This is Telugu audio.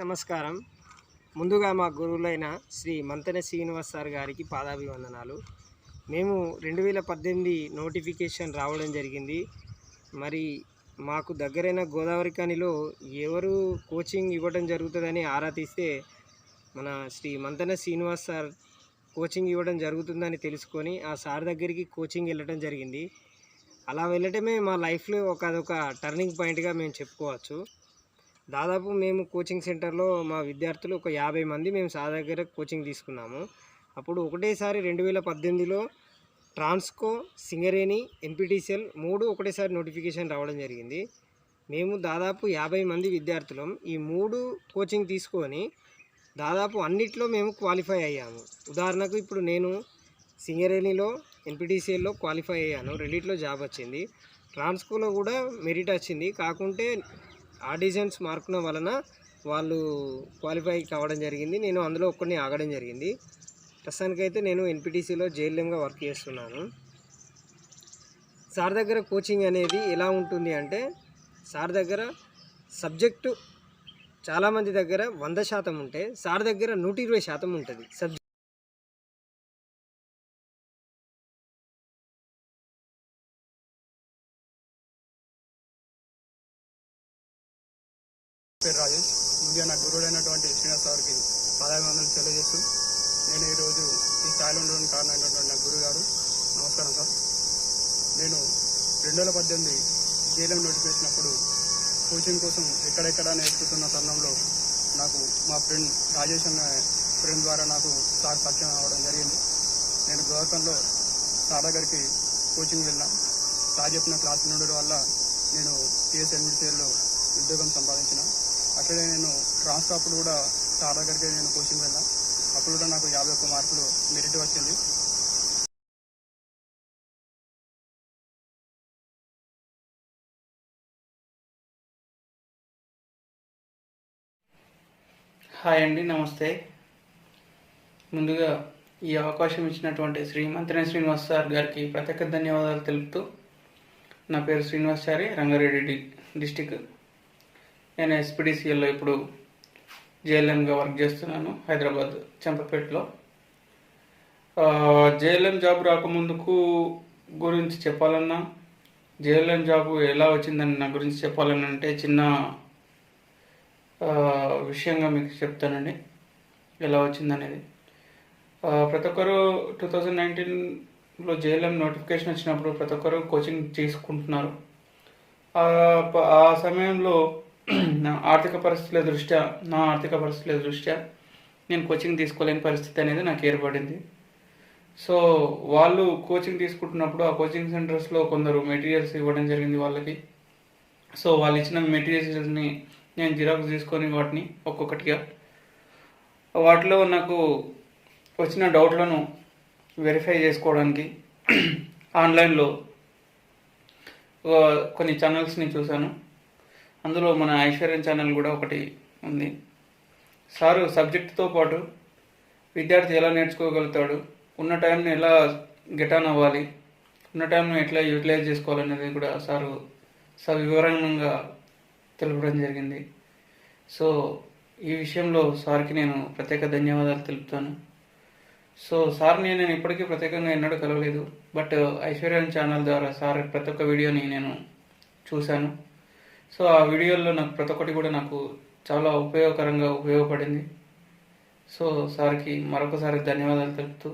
నమస్కారం. ముందుగా మా గురువులైన శ్రీ మంతన శ్రీనివాస్ సార్ గారికి పాదాభివందనాలు. మేము రెండు వేల పద్దెనిమిది నోటిఫికేషన్ రావడం జరిగింది. మరి మాకు దగ్గరైన గోదావరి కానిలో ఎవరు కోచింగ్ ఇవ్వడం జరుగుతుందని ఆరా తీస్తే మన శ్రీ మంతన శ్రీనివాస్ సార్ కోచింగ్ ఇవ్వడం జరుగుతుందని తెలుసుకొని ఆ సార్ దగ్గరికి కోచింగ్ వెళ్ళడం జరిగింది. అలా వెళ్ళటమే మా లైఫ్లో ఒక అదొక టర్నింగ్ పాయింట్గా మేము చెప్పుకోవచ్చు. దాదాపు మేము కోచింగ్ సెంటర్లో మా విద్యార్థులు ఒక యాభై మంది మేము సార్ దగ్గర కోచింగ్ తీసుకున్నాము. అప్పుడు ఒకటేసారి రెండు వేల పద్దెనిమిదిలో ట్రాన్స్కో సింగరేణి ఎంపీటీసీఎల్ మూడు ఒకటేసారి నోటిఫికేషన్ రావడం జరిగింది. మేము దాదాపు యాభై మంది విద్యార్థులం ఈ మూడు కోచింగ్ తీసుకొని దాదాపు అన్నిట్లో మేము క్వాలిఫై అయ్యాము. ఉదాహరణకు ఇప్పుడు నేను సింగరేణిలో ఎన్పిటిసిఎల్లో క్వాలిఫై అయ్యాను. రెండిట్లో జాబ్ వచ్చింది. ట్రాన్స్కోలో కూడా మెరిట్ వచ్చింది. కాకుంటే ఆడిషన్స్ మార్కుల వలన వాళ్ళు క్వాలిఫై కావడం జరిగింది. నేను అందులో ఒక్కడిని ఆగడం జరిగింది. ప్రస్తుతానికైతే నేను ఎన్పిటిసిలో జేఎల్ఎంగా వర్క్ చేస్తున్నాను. సార్ దగ్గర కోచింగ్ అనేది ఎలా ఉంటుంది అంటే సార్ దగ్గర సబ్జెక్టు చాలామంది దగ్గర వంద శాతం ఉంటే సార్ దగ్గర నూట ఇరవై శాతం ఉంటుంది. సబ్జెక్ట్ పేరు రాజేష్. ముందుగా నా గురువుడైనటువంటి శ్రీనివాస్ గారికి పాదాభివందనలు తెలియజేస్తూ నేను ఈరోజు ఈ స్థాయిలో ఉండడం కారణమైనటువంటి నా గురువు గారు నమస్కారం సార్. నేను రెండు వేల పద్దెనిమిది జైలం నోటిఫికేషన్ అప్పుడు కోచింగ్ కోసం ఎక్కడెక్కడ నేర్చుకుతున్న తరుణంలో నాకు మా ఫ్రెండ్ రాజేష్ అన్న ఫ్రెండ్ ద్వారా నాకు సార్ పరిచయం అవ్వడం జరిగింది. నేను గోవర్కంలో సార్ దగ్గరికి కోచింగ్ వెళ్ళాను. సార్ చెప్పిన క్లాస్ ఉండడం వల్ల నేను టీఎస్ ఉద్యోగం సంపాదించిన. అక్కడే నేను ట్రాన్స్ఫర్ అప్పుడు కూడా సార్ దగ్గరికి నేను కోచింగ్ వెళ్ళా. అప్పుడు కూడా నాకు యాభై ఒక్క మార్కులు మెరిట్ వచ్చింది. హాయ్ అండి నమస్తే. ముందుగా ఈ అవకాశం ఇచ్చినటువంటి శ్రీ మంత్రి శ్రీనివాస్ సార్ గారికి ప్రత్యేక ధన్యవాదాలు తెలుపుతూ నా పేరు శ్రీనివాస్ చారి రంగారెడ్డి డిస్టిక్ నేను ఎస్పీడీసీఎల్లో ఇప్పుడు జేఎల్ఎంగా వర్క్ చేస్తున్నాను హైదరాబాద్ చంపపేటలో. జేఎల్ఎం జాబ్ రాకముందుకు గురించి చెప్పాలన్నా జేఎల్ఎం జాబ్ ఎలా వచ్చిందని నా గురించి చెప్పాలని అంటే చిన్న విషయంగా మీకు చెప్తానండి. ఎలా వచ్చిందనేది. ప్రతి ఒక్కరు టూ థౌజండ్ నైన్టీన్లో జేఎల్ఎం నోటిఫికేషన్ వచ్చినప్పుడు ప్రతి ఒక్కరు కోచింగ్ తీసుకుంటున్నారు ఆ సమయంలో నా ఆర్థిక పరిస్థితుల దృష్ట్యా నా ఆర్థిక పరిస్థితుల దృష్ట్యా నేను కోచింగ్ తీసుకోలేని పరిస్థితి అనేది నాకు ఏర్పడింది. సో వాళ్ళు కోచింగ్ తీసుకుంటున్నప్పుడు ఆ కోచింగ్ సెంటర్స్లో కొందరు మెటీరియల్స్ ఇవ్వడం జరిగింది వాళ్ళకి. సో వాళ్ళు ఇచ్చిన మెటీరియల్స్ని నేను జిరాక్స్ తీసుకొని వాటిని ఒక్కొక్కటిగా. వాటిలో నాకు వచ్చిన డౌట్లను వెరిఫై చేసుకోవడానికి ఆన్లైన్లో కొన్ని ఛానల్స్ని చూశాను. అందులో మన ఐశ్వర్యం ఛానల్ కూడా ఒకటి ఉంది. సారు సబ్జెక్టుతో పాటు విద్యార్థి ఎలా నేర్చుకోగలుగుతాడు ఉన్న టైంని ఎలా గెటాన్ అవ్వాలి ఉన్న టైంను ఎట్లా యూటిలైజ్ చేసుకోవాలనేది కూడా సారు సవివరంగా తెలపడం జరిగింది. సో ఈ విషయంలో సార్కి నేను ప్రత్యేక ధన్యవాదాలు తెలుపుతాను. సో సార్ని నేను ఇప్పటికీ ప్రత్యేకంగా ఎన్నడూ కలవలేదు బట్ ఐశ్వర్యం ఛానల్ ద్వారా సార్ ప్రతి ఒక్క వీడియోని నేను చూశాను. సో ఆ వీడియోల్లో నాకు ప్రతి ఒక్కటి కూడా నాకు చాలా ఉపయోగకరంగా ఉపయోగపడింది. సో సార్కి మరొకసారి ధన్యవాదాలు తెలుపుతూ